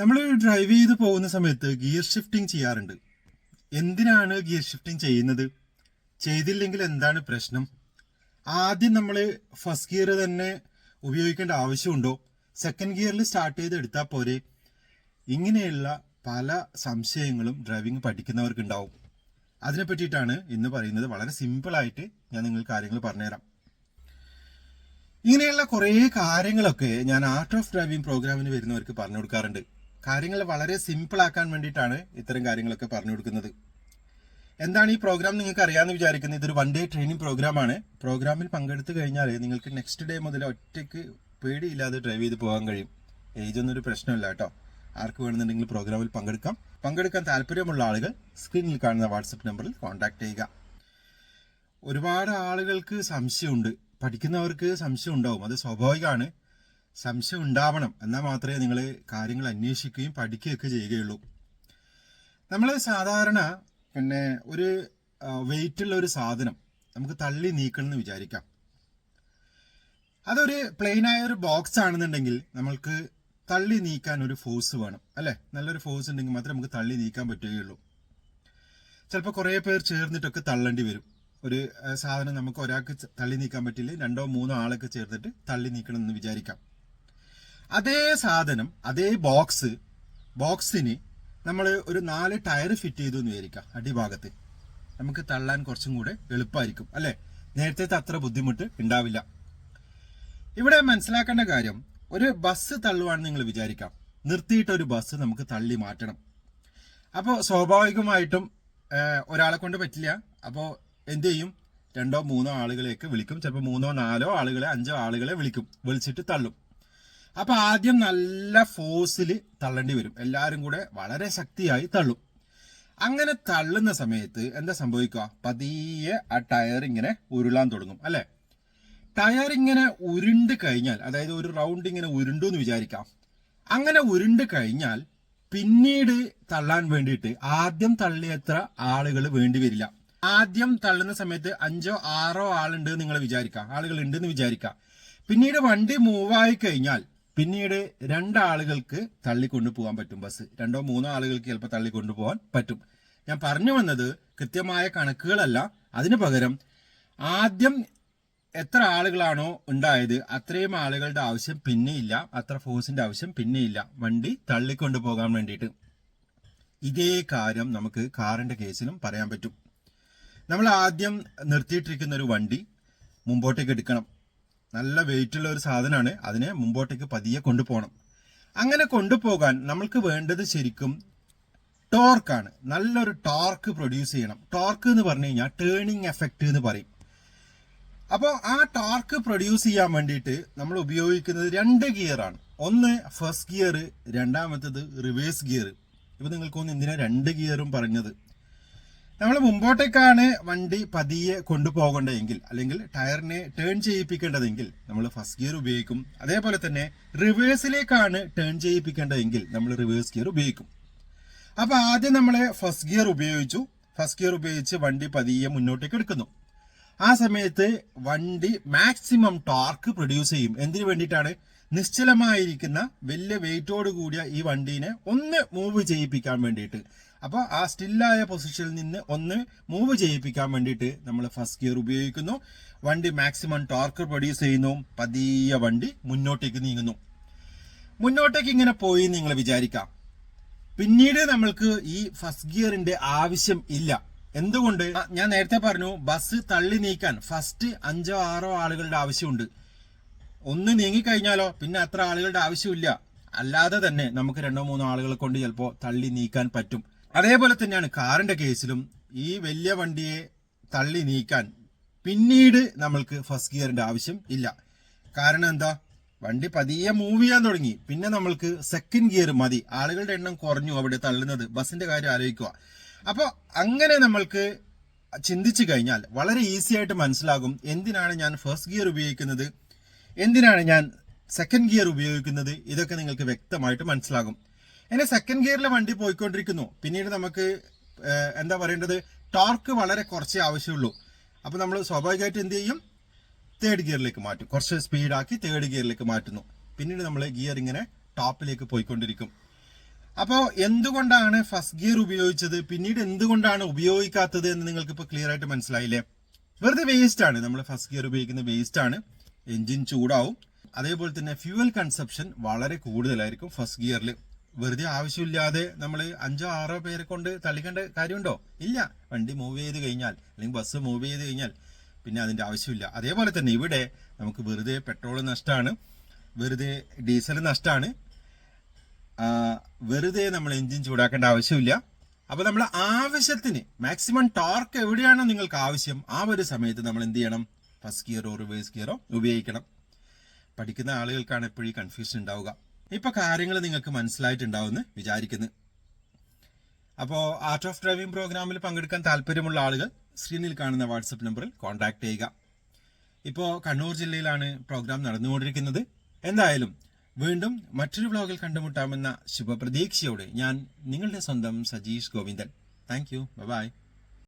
നമ്മൾ ഡ്രൈവ് ചെയ്ത് പോകുന്ന സമയത്ത് ഗിയർ ഷിഫ്റ്റിംഗ് ചെയ്യാറുണ്ട്. എന്തിനാണ് ഗിയർ ഷിഫ്റ്റിംഗ് ചെയ്യുന്നത്? ചെയ്തില്ലെങ്കിൽ എന്താണ് പ്രശ്നം? ആദ്യം നമ്മൾ ഫസ്റ്റ് ഗിയർ തന്നെ ഉപയോഗിക്കേണ്ട ആവശ്യമുണ്ടോ? സെക്കൻഡ് ഗിയറിൽ സ്റ്റാർട്ട് ചെയ്ത് എടുത്താൽ പോരെ. ഇങ്ങനെയുള്ള പല സംശയങ്ങളും ഡ്രൈവിംഗ് പഠിക്കുന്നവർക്ക് ഉണ്ടാവും അതിനെ പറ്റിയിട്ടാണ് ഇന്ന് പറയുന്നത്. വളരെ സിമ്പിളായിട്ട് ഞാൻ നിങ്ങൾ കാര്യങ്ങൾ പറഞ്ഞുതരാം. ഇങ്ങനെയുള്ള കുറേ കാര്യങ്ങളൊക്കെ ഞാൻ ആർട്ട് ഓഫ് ഡ്രൈവിംഗ് പ്രോഗ്രാമിന് വരുന്നവർക്ക് പറഞ്ഞു കൊടുക്കാറുണ്ട് കാര്യങ്ങൾ വളരെ സിമ്പിൾ ആക്കാൻ വേണ്ടിയിട്ടാണ് ഇത്തരം കാര്യങ്ങളൊക്കെ പറഞ്ഞു കൊടുക്കുന്നത്. എന്താണ് ഈ പ്രോഗ്രാം നിങ്ങൾക്ക് അറിയാമെന്ന് വിചാരിക്കുന്നത് ഇതൊരു വൺ ഡേ ട്രെയിനിങ് പ്രോഗ്രാമാണ് പ്രോഗ്രാമിൽ പങ്കെടുത്തു കഴിഞ്ഞാൽ നിങ്ങൾക്ക് നെക്സ്റ്റ് ഡേ മുതൽ ഒറ്റയ്ക്ക് പേടിയില്ലാതെ ഡ്രൈവ് ചെയ്ത് പോകാൻ കഴിയും. ഏജ് ഒന്നും ഒരു പ്രശ്നമില്ല കേട്ടോ. ആർക്ക് വേണമെന്നുണ്ടെങ്കിൽ പ്രോഗ്രാമിൽ പങ്കെടുക്കാം. പങ്കെടുക്കാൻ താല്പര്യമുള്ള ആളുകൾ സ്ക്രീനിൽ കാണുന്ന വാട്സപ്പ് നമ്പറിൽ കോൺടാക്ട് ചെയ്യുക. ഒരുപാട് ആളുകൾക്ക് സംശയമുണ്ട്. പഠിക്കുന്നവർക്ക് സംശയം ഉണ്ടാവും അത് സ്വാഭാവികമാണ്. സംശയം ഉണ്ടാവണം എന്നാൽ മാത്രമേ നിങ്ങൾ കാര്യങ്ങൾ അന്വേഷിക്കുകയും പഠിക്കുകയൊക്കെ ചെയ്യുകയുള്ളൂ. നമ്മൾ സാധാരണ പിന്നെ ഒരു വെയിറ്റുള്ള ഒരു സാധനം നമുക്ക് തള്ളി നീക്കണം എന്ന് വിചാരിക്കാം. അതൊരു പ്ലെയിനായ ഒരു ബോക്സ് ആണെന്നുണ്ടെങ്കിൽ നമ്മൾക്ക് തള്ളി നീക്കാൻ ഒരു ഫോഴ്സ് വേണം അല്ലേ? നല്ലൊരു ഫോഴ്സ് ഉണ്ടെങ്കിൽ മാത്രമേ നമുക്ക് തള്ളി നീക്കാൻ പറ്റുകയുള്ളൂ. ചിലപ്പോൾ കുറേ പേർ ചേർന്നിട്ടൊക്കെ തള്ളേണ്ടി വരും. ഒരു സാധനം നമുക്ക് ഒരാൾക്ക് തള്ളി നീക്കാൻ പറ്റില്ല രണ്ടോ മൂന്നോ ആളൊക്കെ ചേർന്നിട്ട് തള്ളി നീക്കണം എന്ന് വിചാരിക്കാം. അതേ സാധനം അതേ ബോക്സ് ബോക്സിന് നമ്മൾ ഒരു നാല് ടയർ ഫിറ്റ് ചെയ്തു എന്ന് വിചാരിക്കാം അടിഭാഗത്ത്. നമുക്ക് തള്ളാൻ കുറച്ചും കൂടെ എളുപ്പമായിരിക്കും അല്ലേ? നേരത്തെ അത്ര ബുദ്ധിമുട്ട് ഉണ്ടാവില്ല. ഇവിടെ മനസ്സിലാക്കേണ്ട കാര്യം ഒരു ബസ് തള്ളുവാണെന്ന് നിങ്ങൾ വിചാരിക്കാം. നിർത്തിയിട്ട് ഒരു ബസ് നമുക്ക് തള്ളി മാറ്റണം. അപ്പോൾ സ്വാഭാവികമായിട്ടും ഒരാളെ കൊണ്ട് പറ്റില്ല. അപ്പോൾ എന്ത് ചെയ്യും? രണ്ടോ മൂന്നോ ആളുകളെയൊക്കെ വിളിക്കും. ചിലപ്പോൾ മൂന്നോ നാലോ ആളുകളെ അഞ്ചോ ആളുകളെ വിളിക്കും. വിളിച്ചിട്ട് തള്ളും. അപ്പൊ ആദ്യം നല്ല ഫോഴ്സിൽ തള്ളേണ്ടി വരും. എല്ലാവരും കൂടെ വളരെ ശക്തിയായി തള്ളും. അങ്ങനെ തള്ളുന്ന സമയത്ത് എന്താ സംഭവിക്കുക? പതിയെ ആ ടയർ ഇങ്ങനെ ഉരുളാൻ തുടങ്ങും അല്ലെ? ടയർ ഇങ്ങനെ ഉരുണ്ട് കഴിഞ്ഞാൽ അതായത് ഒരു റൗണ്ട് ഇങ്ങനെ ഉരുണ്ടു എന്ന് വിചാരിക്കാം. അങ്ങനെ ഉരുണ്ട് കഴിഞ്ഞാൽ പിന്നീട് തള്ളാൻ വേണ്ടിയിട്ട് ആദ്യം തള്ളിയത്ര ആളുകൾ വേണ്ടി വരില്ല. ആദ്യം തള്ളുന്ന സമയത്ത് അഞ്ചോ ആറോ ആളുണ്ട് നിങ്ങൾ വിചാരിക്കാം. ആളുകൾ ഉണ്ടെന്ന് വിചാരിക്കാം. പിന്നീട് വണ്ടി മൂവായി കഴിഞ്ഞാൽ പിന്നീട് രണ്ടാളുകൾക്ക് തള്ളിക്കൊണ്ടു പോകാൻ പറ്റും ബസ്. രണ്ടോ മൂന്നോ ആളുകൾക്ക് ചിലപ്പോൾ തള്ളിക്കൊണ്ടു പോകാൻ പറ്റും. ഞാൻ പറഞ്ഞു വന്നത് കൃത്യമായ കണക്കുകളല്ല. അതിനു പകരം ആദ്യം എത്ര ആളുകളാണോ ഉണ്ടായത് അത്രയും ആളുകളുടെ ആവശ്യം പിന്നെയില്ല അത്ര ഫോഴ്സിന്റെ ആവശ്യം പിന്നെയില്ല വണ്ടി തള്ളിക്കൊണ്ടു പോകാൻ വേണ്ടിയിട്ട്. ഇതേ കാര്യം നമുക്ക് കാറിന്റെ കേസിലും പറയാൻ പറ്റും. നമ്മൾ ആദ്യം നിർത്തിയിട്ടിരിക്കുന്ന ഒരു വണ്ടി മുമ്പോട്ടേക്ക് എടുക്കണം. നല്ല വെയിറ്റ് ഉള്ള ഒരു സാധനമാണ് അതിനെ മുമ്പോട്ടേക്ക് പതിയെ കൊണ്ടുപോകണം. അങ്ങനെ കൊണ്ടുപോകാൻ നമ്മൾക്ക് വേണ്ടത് ശരിക്കും ടോർക്കാണ് നല്ലൊരു ടോർക്ക് പ്രൊഡ്യൂസ് ചെയ്യണം. ടോർക്ക് എന്ന് പറഞ്ഞു കഴിഞ്ഞാൽ ടേണിങ് എഫക്റ്റ് എന്ന് പറയും. അപ്പോൾ ആ ടോർക്ക് പ്രൊഡ്യൂസ് ചെയ്യാൻ വേണ്ടിയിട്ട് നമ്മൾ ഉപയോഗിക്കുന്നത് രണ്ട് ഗിയറാണ് ഒന്ന് ഫസ്റ്റ് ഗിയർ രണ്ടാമത്തത് റിവേഴ്സ് ഗിയർ ഇപ്പൊ നിങ്ങൾക്കൊന്ന് എന്തിനാ രണ്ട് ഗിയറും പറഞ്ഞത്? നമ്മൾ മുമ്പോട്ടേക്കാണ് വണ്ടി പതിയെ കൊണ്ടുപോകേണ്ടതെങ്കിൽ അല്ലെങ്കിൽ ടയറിനെ ടേൺ ചെയ്യിപ്പിക്കേണ്ടതെങ്കിൽ നമ്മൾ ഫസ്റ്റ് ഗിയർ ഉപയോഗിക്കും. അതേപോലെ തന്നെ റിവേഴ്സിലേക്കാണ് ടേൺ ചെയ്യിപ്പിക്കേണ്ടതെങ്കിൽ നമ്മൾ റിവേഴ്സ് ഗിയർ ഉപയോഗിക്കും. അപ്പൊ ആദ്യം നമ്മൾ ഫസ്റ്റ് ഗിയർ ഉപയോഗിച്ചു. ഫസ്റ്റ് ഗിയർ ഉപയോഗിച്ച് വണ്ടി പതിയെ മുന്നോട്ടേക്ക് എടുക്കുന്നു. ആ സമയത്ത് വണ്ടി മാക്സിമം ടോർക്ക് പ്രൊഡ്യൂസ് ചെയ്യും. എന്തിനു വേണ്ടിയിട്ടാണ്? നിശ്ചലമായിരിക്കുന്ന വലിയ വെയിറ്റോട് കൂടിയ ഈ വണ്ടീനെ ഒന്ന് മൂവ് ചെയ്യിപ്പിക്കാൻ വേണ്ടിയിട്ട്. അപ്പോൾ ആ സ്റ്റില്ലായ പൊസിഷനിൽ നിന്ന് ഒന്ന് മൂവ് ചെയ്യിപ്പിക്കാൻ വേണ്ടിയിട്ട് നമ്മൾ ഫസ്റ്റ് ഗിയർ ഉപയോഗിക്കുന്നു. വണ്ടി മാക്സിമം ടോർക്ക് പ്രൊഡ്യൂസ് ചെയ്യുന്നു. പതിയെ വണ്ടി മുന്നോട്ടേക്ക് നീങ്ങുന്നു. മുന്നോട്ടേക്ക് ഇങ്ങനെ പോയി നിങ്ങൾ വിചാരിക്കാം. പിന്നീട് നമ്മൾക്ക് ഈ ഫസ്റ്റ് ഗിയറിന്റെ ആവശ്യം ഇല്ല. എന്തുകൊണ്ട്? ഞാൻ നേരത്തെ പറഞ്ഞു ബസ് തള്ളി നീക്കാൻ ഫസ്റ്റ് അഞ്ചോ ആറോ ആളുകളുടെ ആവശ്യമുണ്ട്. ഒന്ന് നീങ്ങിക്കഴിഞ്ഞാലോ പിന്നെ അത്ര ആളുകളുടെ ആവശ്യമില്ല. അല്ലാതെ തന്നെ നമുക്ക് രണ്ടോ മൂന്നോ ആളുകളെ കൊണ്ട് ചിലപ്പോൾ തള്ളി നീക്കാൻ പറ്റും. അതേപോലെ തന്നെയാണ് കാറിന്റെ കേസിലും ഈ വലിയ വണ്ടിയെ തള്ളി നീക്കാൻ പിന്നീട് നമ്മൾക്ക് ഫസ്റ്റ് ഗിയറിന്റെ ആവശ്യം ഇല്ല. കാരണം എന്താ? വണ്ടി പതിയെ മൂവ് ചെയ്യാൻ തുടങ്ങി. പിന്നെ നമ്മൾക്ക് സെക്കൻഡ് ഗിയർ മതി. ആളുകളുടെ എണ്ണം കുറഞ്ഞു അവിടെ തള്ളുന്നത്. ബസിന്റെ കാര്യം ആലോചിക്കുക. അപ്പോൾ അങ്ങനെ നമ്മൾക്ക് ചിന്തിച്ചു കഴിഞ്ഞാൽ വളരെ ഈസി ആയിട്ട് മനസ്സിലാകും എന്തിനാണ് ഞാൻ ഫസ്റ്റ് ഗിയർ ഉപയോഗിക്കുന്നത്? എന്തിനാണ് ഞാൻ സെക്കൻഡ് ഗിയർ ഉപയോഗിക്കുന്നത്? ഇതൊക്കെ നിങ്ങൾക്ക് വ്യക്തമായിട്ട് മനസ്സിലാകും. എന്നെ സെക്കൻഡ് ഗിയറിൽ വണ്ടി പോയിക്കൊണ്ടിരിക്കുന്നു. പിന്നീട് നമുക്ക് എന്താ പറയേണ്ടത്? ടോർക്ക് വളരെ കുറച്ചേ ആവശ്യമുള്ളൂ. അപ്പോൾ നമ്മൾ സ്വാഭാവികമായിട്ട് എന്ത് ചെയ്യും? തേർഡ് ഗിയറിലേക്ക് മാറ്റും. കുറച്ച് സ്പീഡാക്കി തേർഡ് ഗിയറിലേക്ക് മാറ്റുന്നു. പിന്നീട് നമ്മൾ ഗിയർ ഇങ്ങനെ ടോപ്പിലേക്ക് പോയിക്കൊണ്ടിരിക്കും. അപ്പോൾ എന്തുകൊണ്ടാണ് ഫസ്റ്റ് ഗിയർ ഉപയോഗിച്ചത്? പിന്നീട് എന്തുകൊണ്ടാണ് ഉപയോഗിക്കാത്തത് എന്ന് നിങ്ങൾക്ക് ഇപ്പോൾ ക്ലിയർ ആയിട്ട് മനസ്സിലായില്ലേ? വെറുതെ വേസ്റ്റ് ആണ്. നമ്മൾ ഫസ്റ്റ് ഗിയർ ഉപയോഗിക്കുന്ന വേസ്റ്റ് ആണ്. എഞ്ചിൻ ചൂടാവും. അതേപോലെ തന്നെ ഫ്യൂവൽ കൺസപ്ഷൻ വളരെ കൂടുതലായിരിക്കും ഫസ്റ്റ് ഗിയറിൽ വെറുതെ ആവശ്യമില്ലാതെ നമ്മൾ അഞ്ചോ ആറോ പേരെ കൊണ്ട് തള്ളിക്കേണ്ട കാര്യമുണ്ടോ? ഇല്ല. വണ്ടി മൂവ് ചെയ്ത് കഴിഞ്ഞാൽ അല്ലെങ്കിൽ ബസ് മൂവ് ചെയ്ത് കഴിഞ്ഞാൽ പിന്നെ അതിന്റെ ആവശ്യമില്ല. അതേപോലെ തന്നെ ഇവിടെ നമുക്ക് വെറുതെ പെട്രോൾ നഷ്ടമാണ് വെറുതെ ഡീസൽ നഷ്ടമാണ്. വെറുതെ നമ്മൾ എഞ്ചിൻ ചൂടാക്കേണ്ട ആവശ്യമില്ല. അപ്പോൾ നമ്മൾ ആവശ്യത്തിന് മാക്സിമം ടോർക്ക് എവിടെയാണോ നിങ്ങൾക്ക് ആവശ്യം ആ ഒരു സമയത്ത് നമ്മൾ എന്ത് ചെയ്യണം? ഫസ്റ്റ് ഗിയറോ റിവേഴ്സ് ഗിയറോ ഉപയോഗിക്കണം. പഠിക്കുന്ന ആളുകൾക്കാണ് എപ്പോഴും കൺഫ്യൂഷൻ ഉണ്ടാവുക. ഇപ്പൊ കാര്യങ്ങൾ നിങ്ങൾക്ക് മനസ്സിലായിട്ടുണ്ടാവും എന്ന് വിചാരിക്കുന്നു അപ്പോൾ ആർട്ട് ഓഫ് ഡ്രൈവിംഗ് പ്രോഗ്രാമിൽ പങ്കെടുക്കാൻ താല്പര്യമുള്ള ആളുകൾ സ്ക്രീനിൽ കാണുന്ന വാട്സപ്പ് നമ്പറിൽ കോൺടാക്ട് ചെയ്യുക. ഇപ്പോൾ കണ്ണൂർ ജില്ലയിലാണ് പ്രോഗ്രാം നടന്നുകൊണ്ടിരിക്കുന്നത്. എന്തായാലും വീണ്ടും മറ്റൊരു വ്ലോഗിൽ കണ്ടുമുട്ടാമെന്ന ശുഭപ്രതീക്ഷയോടെ ഞാൻ നിങ്ങളുടെ സ്വന്തം Sajeesh Govindan. Thank you bye